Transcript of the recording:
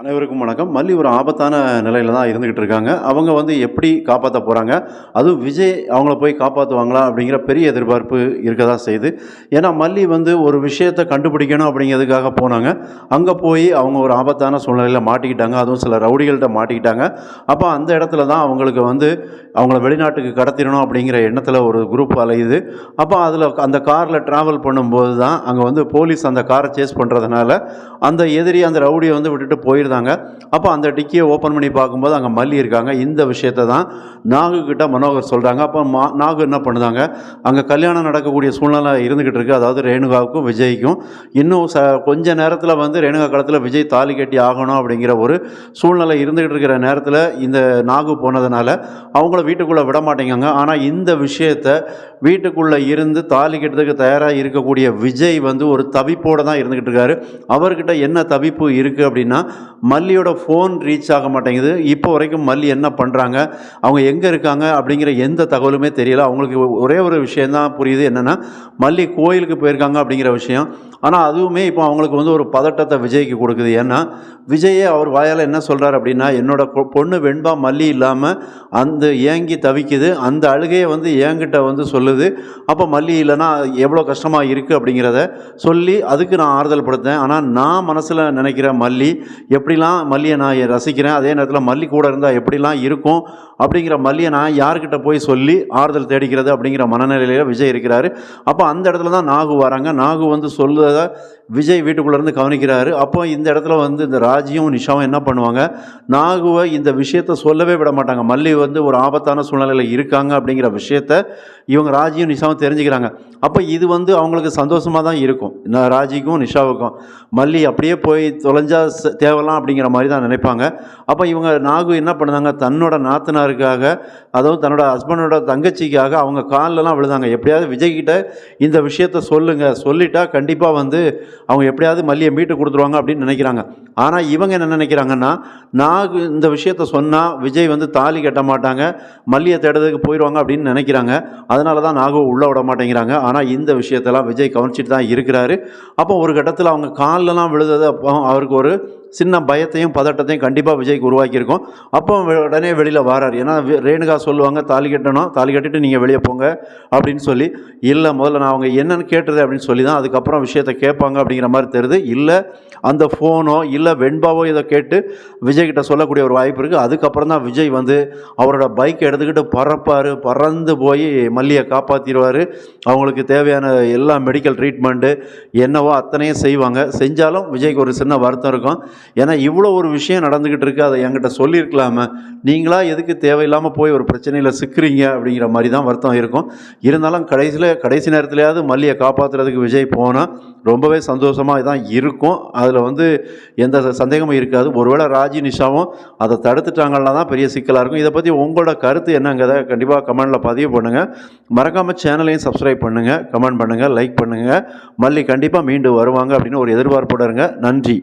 அனைவருக்கும் வணக்கம். மல்லி ஒரு ஆபத்தான நிலையில் தான் இருந்துக்கிட்டு இருக்காங்க. அவங்க வந்து எப்படி காப்பாற்ற போகிறாங்க அதுவும் விஜய் அவங்கள போய் காப்பாற்றுவாங்களா அப்படிங்கிற பெரிய எதிர்பார்ப்பு இருக்க தான் செய்யுது ஏன்னா மல்லி வந்து ஒரு விஷயத்தை கண்டுபிடிக்கணும் அப்படிங்கிறதுக்காக போனாங்க. அங்கே போய் அவங்க ஒரு ஆபத்தான சூழ்நிலையில் மாட்டிக்கிட்டாங்க. அதுவும் சில ரவுடிகள்கிட்ட மாட்டிக்கிட்டாங்க. அப்போ அந்த இடத்துல தான் அவங்களுக்கு வந்து அவங்கள வெளிநாட்டுக்கு கடத்திடணும் அப்படிங்கிற எண்ணத்தில் ஒரு குரூப் அலையுது. அப்போ அதில் அந்த காரில் ட்ராவல் பண்ணும்போது தான் அங்கே வந்து போலீஸ் அந்த காரை சேஸ் பண்ணுறதுனால அந்த எதிரி அந்த ரவுடியை வந்து விட்டுட்டு போயிருந்தாங்க அப்போ அந்த டிக்கியை ஓப்பன் பண்ணி பார்க்கும்போது அங்கே மல்லி இருக்காங்க. இந்த விஷயத்தை தான் நாகுக்கிட்ட மனோகர் சொல்கிறாங்க அப்போ மா நாகு என்ன பண்ணுதாங்க? அங்கே கல்யாணம் நடக்கக்கூடிய சூழ்நிலை இருந்துக்கிட்டு இருக்குது அதாவது ரேணுகாவுக்கும் விஜய்க்கும் இன்னும் ச கொஞ்ச நேரத்தில் வந்து ரேணுகா காலத்தில் விஜய் தாலி கட்டி ஆகணும் அப்படிங்கிற ஒரு சூழ்நிலை இருந்துக்கிட்டு இருக்கிற நேரத்தில் இந்த நாகு போனதுனால அவங்கள வீட்டுக்குள்ளே விட மாட்டேங்காங்க. ஆனால் இந்த விஷயத்தை வீட்டுக்குள்ளே இருந்து தாலி கட்டுறதுக்கு தயாராக இருக்கக்கூடிய விஜய் வந்து ஒரு தவிப்போடு தான் இருந்துக்கிட்டு இருக்காரு. அவர்கிட்ட என்ன தவிப்பு இருக்குது அப்படின்னா மல்லியோட ஃபோன் ரீச் ஆக மாட்டேங்குது. இப்போ வரைக்கும் மல்லி என்ன பண்ணுறாங்க அவங்க எங்கே இருக்காங்க? அப்படிங்கிற எந்த தகவலுமே தெரியல. அவங்களுக்கு ஒரே ஒரு விஷயந்தான் புரியுது. என்னென்னா மல்லி கோயிலுக்கு போயிருக்காங்க அப்படிங்கிற விஷயம். ஆனால் அதுவுமே இப்போ அவங்களுக்கு வந்து ஒரு பதட்டத்தை விஜய்க்கு கொடுக்குது. ஏன்னா விஜயே அவர் வாயால் என்ன சொல்கிறார் அப்படின்னா என்னோட பொ- பொண்ணு வெண்பா மல்லி இல்லாமல் அந்த ஏங்கி தவிக்குது. அந்த அழுகையை வந்து ஏங்கிட்ட வந்து சொல்லுது. அப்போ மல்லி இல்லைன்னா எவ்வளோ கஷ்டமாக இருக்குது அப்படிங்கிறத சொல்லி அதுக்கு நான் ஆறுதல் படுத்தேன் ஆனால் நான் மனசில் நினைக்கிற மல்லி எப்படிலாம் மல்லியை நான் ரசிக்கிறேன் அதே நேரத்தில் மல்லி கூட இருந்தால் எப்படிலாம் இருக்கும் அப்படிங்கிற மல்லியை நான் யார்கிட்ட போய் சொல்லி ஆறுதல் தேடிக்கிறது அப்படிங்கிற மனநிலையில் விஜய் இருக்கிறாரு. அப்போ அந்த இடத்துல தான் நாகு வராங்க. நாகு வந்து சொல்லுறத விஜய் வீட்டுக்குள்ளேருந்து கவனிக்கிறாரு. அப்போ இந்த இடத்துல வந்து இந்த ராஜியும் நிஷாவும் என்ன பண்ணுவாங்க? நாகுவை இந்த விஷயத்த சொல்லவே விட மாட்டாங்க. மல்லி வந்து ஒரு ஆபத்தான சூழ்நிலையில் இருக்காங்க அப்படிங்கிற விஷயத்த இவங்க ராஜியும் நிஷாவும் தெரிஞ்சுக்கிறாங்க. அப்போ இது வந்து அவங்களுக்கு சந்தோஷமாக தான் இருக்கும். நான் ராஜிக்கும் நிஷாவுக்கும். மல்லி அப்படியே போய் தொலைஞ்சா ச- தேவலாம் அப்படிங்கிற மாதிரி தான் நினைப்பாங்க. அப்போ இவங்க நாகு என்ன பண்ணாங்க தன்னோட நாத்தனாருக்காக அதுவும் தன்னோட ஹஸ்பண்டோட தங்கச்சிக்காக அவங்க கால்லலாம் விழுதாங்க எப்படியாவது விஜய்கிட்ட இந்த விஷயத்த சொல்லுங்கள் சொல்லிட்டா கண்டிப்பாக வந்து அவங்க எப்படியாவது மல்லியை மீட்டு கொடுத்துருவாங்க அப்படின்னு நினைக்கிறாங்க. ஆனால் இவங்க என்ன நினைக்கிறாங்கன்னா நாகு இந்த விஷயத்த சொன்னால் விஜய் வந்து தாலி கட்ட மாட்டாங்க மல்லியை தேடுறதுக்கு போயிடுவாங்க அப்படின்னு நினைக்கிறாங்க. அதனால தான் நாகு உள்ளே விட மாட்டேங்கிறாங்க. ஆனால் இந்த விஷயத்தெல்லாம் விஜய் கவனிச்சிட்டு தான் இருக்கிறாரு. அப்போ ஒரு கட்டத்தில் அவங்க கால்லலாம் விழுதது அப்போ அவருக்கு ஒரு சின்ன பயத்தையும் பதட்டத்தையும் கண்டிப்பாக விஜய்க்கு உருவாக்கியிருக்கும். அப்போ உடனே வெளியில் வரார். ஏன்னா ரேணுகா சொல்லுவாங்க தாலி கட்டணும் தாலி கட்டிட்டு நீங்கள் வெளியே போங்க அப்படின்னு சொல்லி. இல்லை முதல்ல நான் அவங்க என்னென்னு கேட்டுறது அப்படின்னு சொல்லி தான் அதுக்கப்புறம் விஷயத்தை கேட்பாங்க அப்படிங்கிற மாதிரி தெரியுது. இல்லை அந்த ஃபோனோ இல்லை வெண்பாவோ இதை கேட்டு விஜய்கிட்ட சொல்லக்கூடிய ஒரு வாய்ப்பு இருக்குது அதுக்கப்புறம் தான் விஜய் வந்து அவரோட பைக்கை எடுத்துக்கிட்டு பறப்பார். பறந்து போய் மல்லியை காப்பாற்றிடுவார் அவங்களுக்கு தேவையான எல்லா மெடிக்கல் ட்ரீட்மெண்ட்டு என்னவோ அத்தனையும் செய்வாங்க. செஞ்சாலும் விஜய்க்கு ஒரு சின்ன வருத்தம் இருக்கும். ஏன்னா இவ்வளோ ஒரு விஷயம் நடந்துக்கிட்டு இருக்கு அதை என்கிட்ட சொல்லியிருக்கலாமே. நீங்களாக எதுக்கு தேவையில்லாமல் போய் ஒரு பிரச்சனையில் சிக்கிறீங்க அப்படிங்கிற மாதிரி தான் வருத்தம் இருக்கும். இருந்தாலும் கடைசியில் கடைசி நேரத்துலையாவது மல்லியை காப்பாற்றுறதுக்கு விஜய் போனால் ரொம்பவே சந்தோஷமாக தான் இருக்கும். அதில் வந்து எந்த சந்தேகமும் இருக்காது. ஒருவேளை ராஜி நிஷாவும் அதை தடுத்துட்டாங்கன்னா தான் பெரிய சிக்கலாக இருக்கும். இதை பற்றி உங்களோட கருத்து என்னங்கிறத கண்டிப்பாக கமெண்டில் பதிவு பண்ணுங்கள் மறக்காமல் சேனலையும் சப்ஸ்கிரைப் பண்ணுங்கள் கமெண்ட் பண்ணுங்கள் லைக் பண்ணுங்கள் மல்லி கண்டிப்பாக மீண்டும் வருவாங்க அப்படின்னு ஒரு எதிர்பார்ப்போட இருங்க. நன்றி.